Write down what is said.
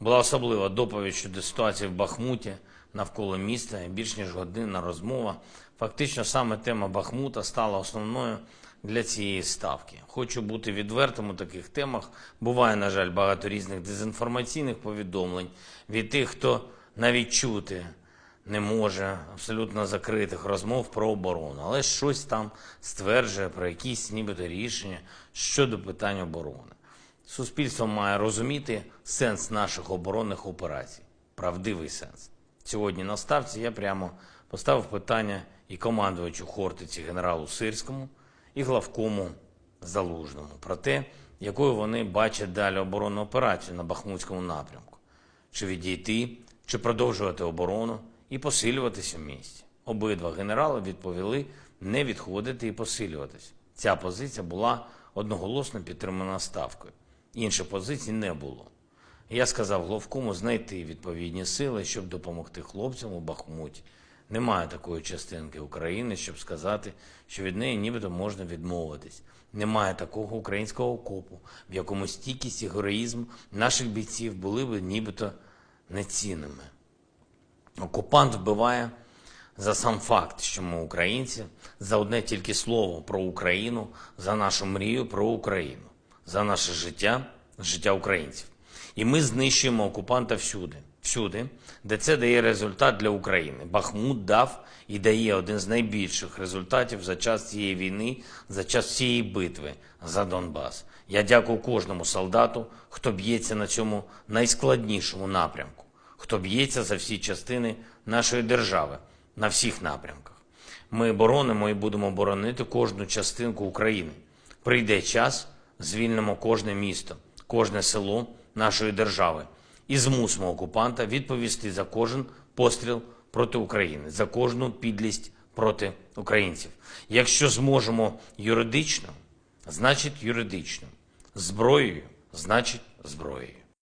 Була особлива доповідь щодо ситуації в Бахмуті навколо міста. Більш ніж годинна розмова. Фактично, саме тема Бахмута стала основною для цієї ставки. Хочу бути відвертим у таких темах. Буває, на жаль, багато різних дезінформаційних повідомлень від тих, хто навіть чути не може абсолютно закритих розмов про оборону, але щось там стверджує про якісь нібито рішення щодо питань оборони. Суспільство має розуміти сенс наших оборонних операцій, правдивий сенс. Сьогодні на ставці я прямо поставив питання і командувачу Хортиці генералу Сирському, і главкому Залужному про те, якою вони бачать далі оборонну операцію на Бахмутському напрямку чи відійти, чи продовжувати оборону і посилюватися в місті. Обидва генерали відповіли не відходити і посилюватися. Ця позиція була одноголосно підтримана ставкою. Інших позицій не було. Я сказав Головкому знайти відповідні сили, щоб допомогти хлопцям у Бахмуті. Немає такої частинки України, щоб сказати, що від неї нібито можна відмовитись. Немає такого українського окопу, в якому стійкість і героїзм наших бійців були б нібито нецінними. Окупант вбиває за сам факт, що ми українці, за одне тільки слово про Україну, за нашу мрію про Україну, за наше життя, життя українців. І ми знищуємо окупанта всюди, всюди, де це дає результат для України. Бахмут дав і дає один з найбільших результатів за час цієї війни, за час цієї битви за Донбас. Я дякую кожному солдату, хто б'ється на цьому найскладнішому напрямку, хто б'ється за всі частини нашої держави на всіх напрямках. Ми боронимо і будемо боронити кожну частинку України. Прийде час, звільнимо кожне місто, кожне село нашої держави і змусимо окупанта відповісти за кожен постріл проти України, за кожну підлість проти українців. Якщо зможемо юридично, значить юридично. Зброєю, значить зброєю.